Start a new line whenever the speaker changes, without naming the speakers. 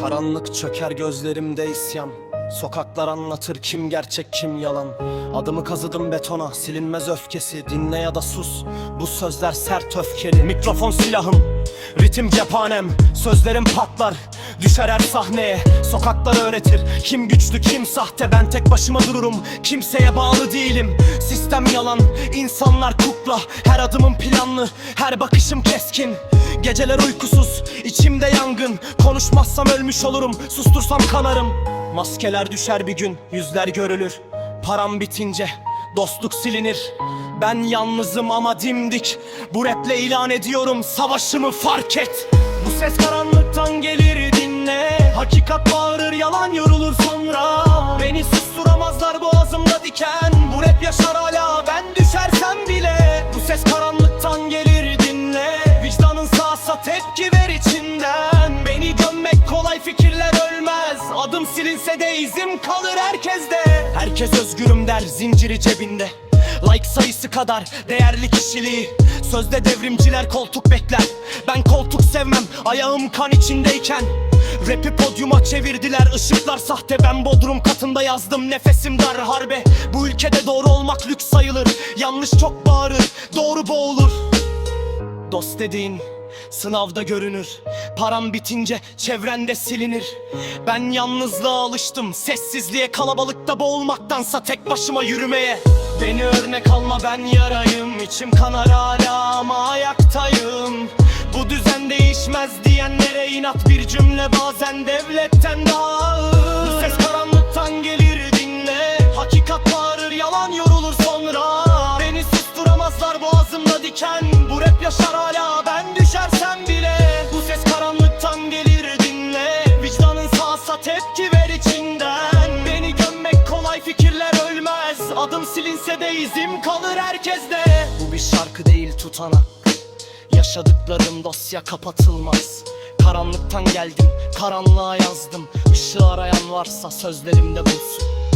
Karanlık çöker gözlerimde isyan. Sokaklar anlatır kim gerçek kim yalan. Adımı kazıdım betona silinmez öfkesi. Dinle ya da sus bu sözler sert öfkeli. Mikrofon silahım ritim cephanem. Sözlerim patlar düşer her sahneye Sokaklar öğretir. Kim güçlü kim sahte Ben tek başıma dururum. Kimseye bağlı değilim. Sistem yalan insanlar kukla. Her adımım planlı her bakışım keskin. Geceler uykusuz, içimde yangın. Konuşmazsam ölmüş olurum, sustursam kanarım. Maskeler düşer bir gün, yüzler görülür. Param bitince, dostluk silinir. Ben yalnızım ama dimdik. Bu raple ilan ediyorum, savaşımı fark et. Bu ses dinle Hakikat bağırır, yalan yorulur sonra. Beni susturamazlar boğazımda diken. Bu rap yaşar hala, ben düşersem bile. Bu ses karanlıktan gelir dinle. Vicdanın sağsa tepki ver içinden. Beni gömmek kolay fikirler ölmez. Adım silinse de izim kalır herkeste. Herkes özgürüm der zinciri cebinde. Like sayısı kadar değerli kişiliği. Sözde devrimciler koltuk bekler. Ben koltuk sevmem ayağım kan içindeyken Rap'i podyuma çevirdiler ışıklar sahte. Ben bodrum katında yazdım nefesim dar harbe. Bu ülkede doğru olmak lüks sayılır Yanlış çok bağırır doğru boğulur. Dost dediğin sınavda görünür Param bitince çevrende silinir. Ben yalnızlığa alıştım Sessizliğe kalabalıkta boğulmaktansa tek başıma yürümeye. Beni örnek alma ben yarayım. İçim kanar hala ama ayaktayım Bu düzen değişmez diyenlere inat bir cümle Bazen devletten daha ağır. Ses karanlıktan gelir dinle. Hakikat bağırır yalan yorulur sonra. Beni susturamazlar boğazımda diken. Bu rap yaşar hala ben düşersem bile. Bu ses karanlıktan gelir dinle. Vicdanın sağsa tepki ver içinden. Beni gömmek kolay fikirler ölmez. Adım silinse de izim kalır herkeste. Bu bir şarkı değil tutanak Yaşadıklarım dosya kapatılmaz. Karanlıktan geldim, karanlığa yazdım. Işığı arayan varsa sözlerimde bulsun